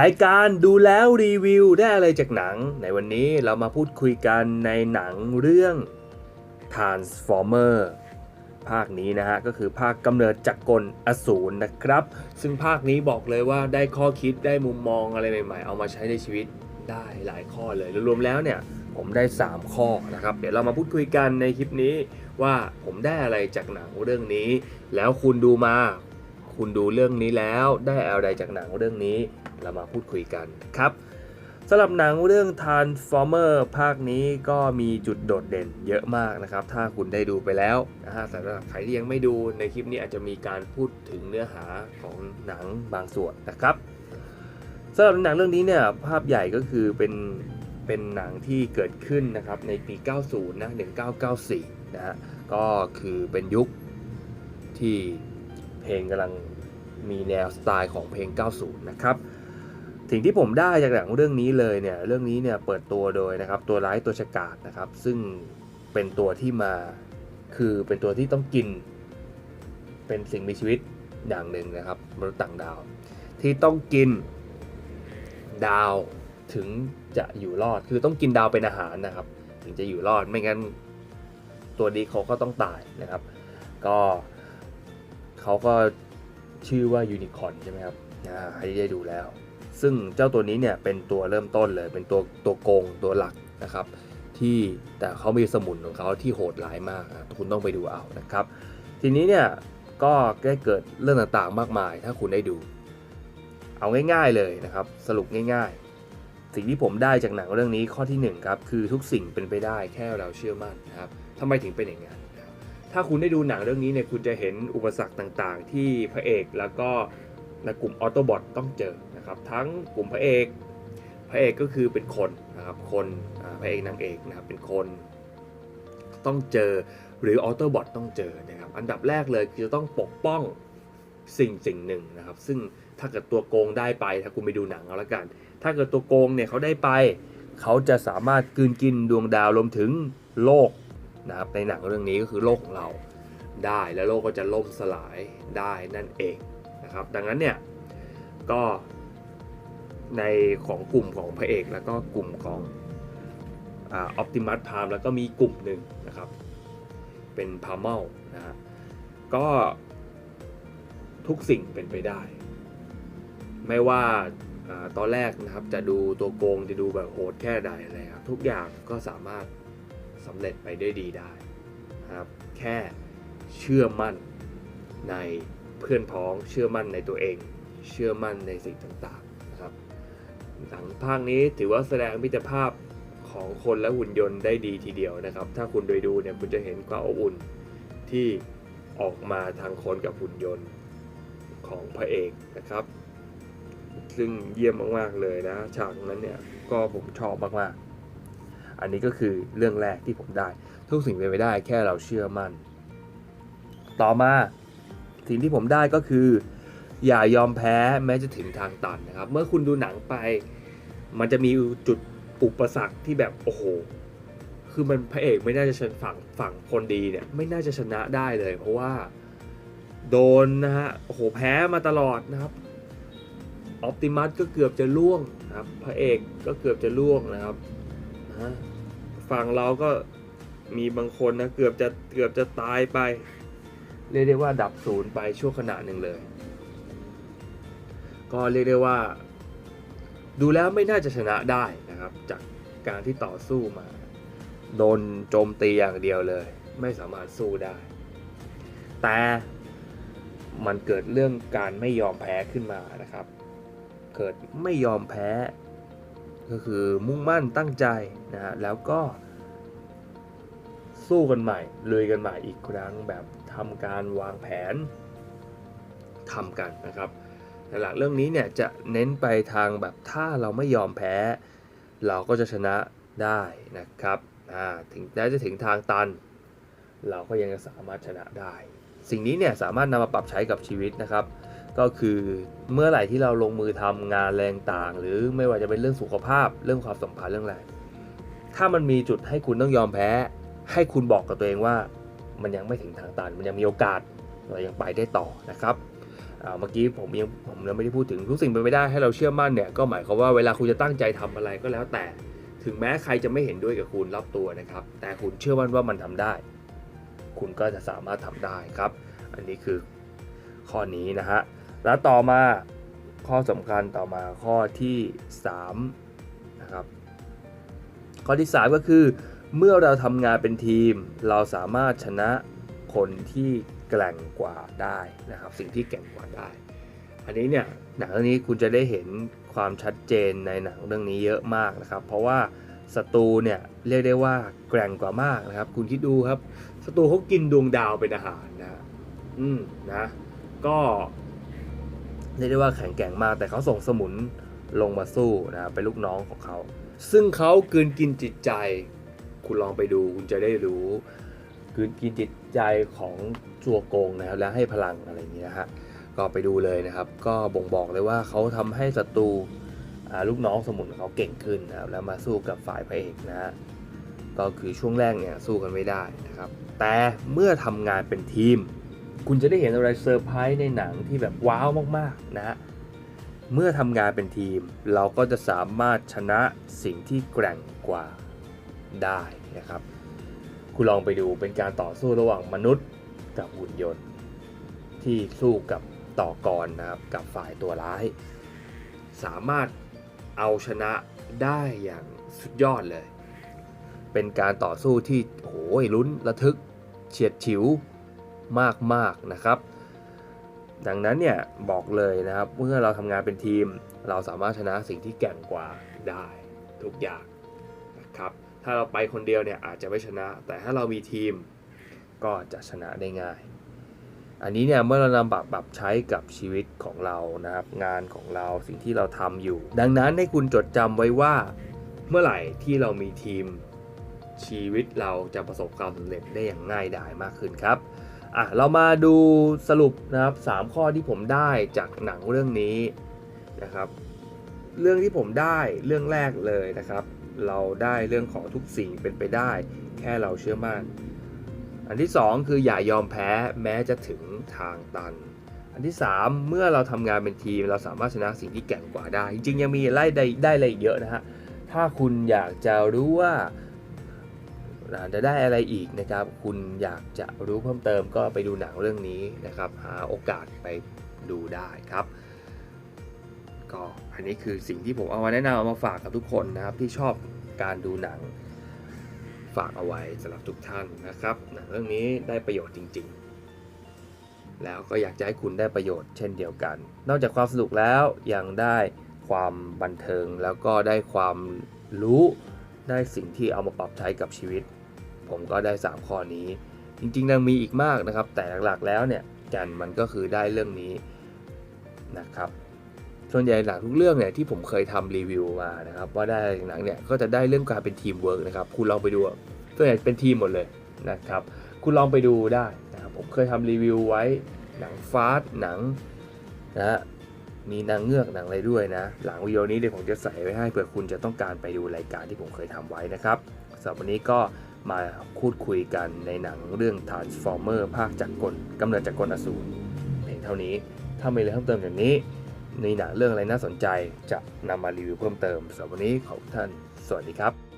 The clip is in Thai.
รายการดูแล้วรีวิวได้อะไรจากหนัง ในวันนี้เรามาพูดคุยกันในหนังเรื่อง Transformer ภาคนี้นะฮะก็คือภาคกำเนิดจักรกลอสูรนะครับ ซึ่งภาคนี้บอกเลยว่าได้ข้อคิดได้มุมมองอะไรใหม่ ๆ เอามาใช้ในชีวิตได้หลายข้อเลยรวมๆแล้วเนี่ยผมได้ 3 ข้อนะครับ เดี๋ยวเรามาพูดคุยกันในคลิปนี้ว่าผมได้อะไรจากหนังเรื่องนี้ แล้วคุณดูมา คุณดูเรื่องนี้แล้วได้อะไรจากหนังเรื่องนี้เรามาพูดคุยกันครับสำหรับหนังเรื่อง Transformer ภาคนี้ก็มีจุดโดดเด่นเยอะมากนะครับ ถ้าคุณได้ดูไปแล้วนะฮะสำหรับใครที่ยังไม่ดูในคลิปนี้อาจจะมีการพูดถึงเนื้อหาของหนังบางส่วนนะครับสำหรับหนังเรื่องนี้เนี่ยภาพใหญ่ก็คือเป็นเป็นหนังที่เกิดขึ้นนะครับในปี 90 นะ 1994 นะฮะก็คือเป็นยุคที่ เพลงกำลังมีแนวสไตล์ของเพลง 90 นะครับสิ่งที่ผมได้จากหนังเรื่องนี้เลยเนี่ยเรื่องนี้เนี่ยเปิดตัวโดยนะครับตัวร้ายตัวฉกาจนะครับ ซึ่งเป็นตัวที่มาคือเป็นตัวที่ต้องกิน เป็นสิ่งมีชีวิตอย่างหนึ่งนะครับมนุษย์ต่างดาว ที่ต้องกินดาวถึงจะอยู่รอดคือต้องกินดาวเป็นอาหารนะครับ ถึงจะอยู่รอดไม่งั้นตัวนี้เขาก็ต้องตายนะครับ ก็ เขาก็ชื่อว่ายูนิคอร์นใช่ไหมครับอ่าใครที่ได้ดูแล้ว ซึ่งเจ้าตัวนี้เนี่ยเป็นตัวเริ่มต้นเลย เป็นตัวตัวโกงตัวหลักนะครับ ที่แต่เขามีสมุนของเขาที่โหดร้ายมากคุณต้องไปดูเอานะครับ ทีนี้เนี่ยก็ได้เกิดเรื่องต่างๆมากมาย ถ้าคุณได้ดู เอาง่าย ๆเลยนะครับ สรุปง่าย ๆ สิ่งที่ผมได้จากหนังเรื่องนี้ข้อที่หนึ่งครับคือทุกสิ่งเป็นไปได้แค่เราเชื่อมั่นนะครับทำไมถึงเป็นอย่างนั้น ถ้าคุณได้ดูหนังเรื่องนี้เนี่ยคุณจะเห็นอุปสรรคต่างๆ ที่พระเอกแล้วก็ในกลุ่มออโตบอทต้องเจอนะครับ ทั้งกลุ่มพระเอก พระเอกก็คือเป็นคนนะครับคนพระเอกนางเอกนะครับเป็นคนต้องเจอหรือออโตบอทต้องเจอนะครับอันดับแรกเลยคือจะต้องปกป้องสิ่งสิ่งหนึ่งนะครับ ซึ่งถ้าเกิดตัวโกงได้ไปถ้าคุณไปดูหนังเอาละกัน ถ้าเกิดตัวโกงเนี่ยเขาได้ไป เขาจะสามารถกืนกินดวงดาวรวมถึงโลก นะครับในหนังเรื่องนี้ก็คือโลกของเราได้แล้วโลกก็จะล่มสลายได้นั่นเองนะครับดังนั้นเนี่ยก็ในของกลุ่มของพระเอกแล้วก็กลุ่มของออปติมัสพามแล้วก็มีกลุ่มหนึ่งนะครับเป็นพาเมลนะฮะก็ทุกสิ่งเป็นไปได้ ไม่ว่าอตอนแรกนะครับจะดูตัวโกงจะดูแบบโหดแค่ใดอะไรครับทุกอย่างก็สามารถ สำเร็จไปได้ดีได้ครับแค่เชื่อมั่นในเพื่อนพ้อง เชื่อมั่นในตัวเอง เชื่อมั่นในสิ่งต่างๆนะครับหนังภาคนี้ถือว่าแสดงมิตรภาพของคนและหุ่นยนต์ได้ดีทีเดียวนะครับ ถ้าคุณโดยดูเนี่ยคุณจะเห็นความอบอุ่นที่ออกมาทางคนกับหุ่นยนต์ของพระเอกนะครับ ซึ่งเยี่ยมมากๆเลยนะ ฉากนั้นเนี่ยก็ผมชอบมากๆ อันนี้ก็คือเรื่องแรกที่ผมได้ ทุกสิ่งเป็นไปได้แค่เราเชื่อมั่น ต่อมาสิ่งที่ผมได้ก็คือ อย่ายอมแพ้แม้จะถึงทางตันนะครับ เมื่อคุณดูหนังไป มันจะมีจุดอุปสรรคที่แบบโอ้โหคือมันพระเอกไม่น่าจะชนะฝั่งฝั่งคนดีเนี่ยไม่น่าจะชนะได้เลย เพราะว่าโดนนะฮะโอ้โหแพ้มาตลอดนะครับออปติมัสก็เกือบจะล่วงนะครับ พระเอกก็เกือบจะล่วงนะครับนะ ฝั่งเราก็มีบางคนนะเกือบจะเกือบจะตายไป เรียกได้ว่าดับศูนย์ไปชั่วขณะหนึ่งเลย ก็เรียกได้ว่า ดูแล้วไม่น่าจะชนะได้นะครับ จากการที่ต่อสู้มา โดนโจมตีอย่างเดียวเลย ไม่สามารถสู้ได้ แต่มันเกิดเรื่องการไม่ยอมแพ้ขึ้นมานะครับ เกิดไม่ยอมแพ้ ก็คือมุ่งมั่นตั้งใจนะฮะแล้วก็สู้กันใหม่ลุยกันใหม่อีกครั้งแบบทำการวางแผนทำกันนะครับหลักเรื่องนี้เนี่ยจะเน้นไปทางแบบถ้าเราไม่ยอมแพ้ เราก็จะชนะได้นะครับอ่าถึงแม้จะถึงทางตัน เราก็ยังจะสามารถชนะได้ สิ่งนี้เนี่ยสามารถนำมาปรับใช้กับชีวิตนะครับ ก็คือเมื่อไหร่ที่เราลงมือทำงานแรงต่าง หรือไม่ว่าจะเป็นเรื่องสุขภาพเรื่องความสัมพันธ์เรื่องอะไรถ้ามันมีจุดให้คุณต้องยอมแพ้ ให้คุณบอกกับตัวเองว่า มันยังไม่ถึงทางตันมันยังมีโอกาสเรายังไปได้ต่อนะครับเมื่อกี้ผมยังผมยังไม่ได้พูดถึงทุกสิ่งเป็นไปได้ให้เราเชื่อมั่นเนี่ยก็หมายความว่าเวลาคุณจะตั้งใจทำอะไรก็แล้วแต่ ถึงแม้ใครจะไม่เห็นด้วยกับคุณรอบตัวนะครับ แต่คุณเชื่อมั่นว่ามันทำได้ คุณก็จะสามารถทำได้ครับ อันนี้คือข้อนี้นะฮะ แล้วต่อมาข้อสำคัญต่อมาข้อที่3นะครับข้อที่ 3 ก็คือ เมื่อเราทำงานเป็นทีม เราสามารถชนะคนที่แกร่งกว่าได้นะครับ สิ่งที่แกร่งกว่าได้ อันนี้เนี่ยหนังเรื่องนี้คุณจะได้เห็นความชัดเจนในหนังเรื่องนี้เยอะมากนะครับ เพราะว่าศัตรูเนี่ยเรียกได้ว่าแกร่งกว่ามากนะครับ คุณคิดดูครับศัตรูเขากินดวงดาวเป็นอาหารนะอืมนะ ก็ เรียกได้ว่าแข็งแกร่งมาก แต่เขาส่งสมุนลงมาสู้นะครับเป็นลูกน้องของเขา ซึ่งเขากืนกินจิตใจ คุณลองไปดูคุณจะได้รู้กืนกินจิตใจของจัวโกงนะครับและให้พลังอะไรอย่างนี้นะฮะก็ไปดูเลยนะครับ ก็บ่งบอกเลยว่าเขาทำให้ศัตรูลูกน้องสมุนของเขาเก่งขึ้นนะครับแล้วมาสู้กับฝ่ายพระเอกนะฮะก็คือช่วงแรกเนี่ยสู้กันไม่ได้นะครับ แต่เมื่อทำงานเป็นทีม คุณจะได้เห็นอะไรเซอร์ไพรส์ในหนังที่แบบว้าวมากๆนะฮะเมื่อทำงานเป็นทีมเราก็จะสามารถชนะสิ่งที่แกร่งกว่าได้นะครับ คุณลองไปดูเป็นการต่อสู้ระหว่างมนุษย์กับหุ่นยนต์ ที่สู้กับต่อกรนะครับกับฝ่ายตัวร้าย สามารถเอาชนะได้อย่างสุดยอดเลย เป็นการต่อสู้ที่โอ้ยลุ้นระทึก เฉียดฉิว มากๆนะครับ ดังนั้นเนี่ยบอกเลยนะครับเมื่อเราทำงานเป็นทีม เราสามารถชนะสิ่งที่แก่งกว่าได้ทุกอย่างนะครับถ้าเราไปคนเดียวเนี่ยอาจจะไม่ชนะ แต่ถ้าเรามีทีมก็จะชนะได้ง่าย อันนี้เนี่ยเมื่อเรานำปรับปรับใช้กับชีวิตของเรานะครับ งานของเราสิ่งที่เราทำอยู่ ดังนั้นให้คุณจดจำไว้ว่าเมื่อไหร่ที่เรามีทีมชีวิตเราจะประสบความสำเร็จได้อย่างง่ายดายมากขึ้นครับ อะเรามาดูสรุปนะครับ 3 ข้อที่ผมได้จากหนังเรื่องนี้นะครับ เรื่องที่ผมได้เรื่องแรกเลยนะครับ เราได้เรื่องของทุกสิ่งเป็นไปได้ แค่เราเชื่อมั่น อันที่ 2 คืออย่ายอมแพ้แม้จะถึงทางตัน อันที่ 3 เมื่อเราทำงานเป็นทีม เราสามารถชนะสิ่งที่แก่งกว่าได้ จริงๆยังมีไล่ได้ได้อะไรอีกเยอะนะฮะถ้าคุณอยากจะรู้ว่า จะได้อะไรอีกนะครับ คุณอยากจะรู้เพิ่มเติมก็ไปดูหนังเรื่องนี้นะครับ หาโอกาสไปดูได้ครับ ก็อันนี้คือสิ่งที่ผมเอามาแนะนำเอามาฝากกับทุกคนนะครับ ที่ชอบการดูหนังฝากเอาไว้สำหรับทุกท่านนะครับหนังเรื่องนี้ได้ประโยชน์จริง ๆ แล้วก็อยากจะให้คุณได้ประโยชน์เช่นเดียวกัน นอกจากความสนุกแล้วยังได้ความบันเทิงแล้วก็ได้ความรู้ได้สิ่งที่เอามาปรับใช้กับชีวิต ผมก็ได้ 3 ข้อนี้ จริงๆยังมีอีกมากนะครับ แต่หลักๆแล้วเนี่ยแก่นมันก็คือได้เรื่องนี้นะครับส่วนใหญ่หนังทุกเรื่องเนี่ยที่ผมเคยทำรีวิวมานะครับว่าได้หนังเนี่ยก็จะได้เรื่องการเป็นทีมเวิร์กนะครับคุณลองไปดูส่วนใหญ่เป็นทีมหมดเลยนะครับคุณลองไปดูได้นะครับผมเคยทำรีวิวไว้หนังฟาสหนังนะฮะมีนางเงือกหนังอะไรด้วยนะหลังวิดีโอนี้เดี๋ยวผมจะใส่ไว้ให้เผื่อคุณจะต้องการไปดูรายการที่ผมเคยทำไว้นะครับสำหรับวันนี้ก็ มาพูดคุยกันในหนังเรื่อง Transformer ภาคจักรกลกำเนิดจักรกลอสูรเพียงเท่านี้ ถ้ามีอะไรเพิ่มเติมอย่างนี้ ในหนังเรื่องอะไรน่าสนใจจะนำมารีวิวเพิ่มเติมสำหรับวันนี้ขอบท่าน สวัสดีครับ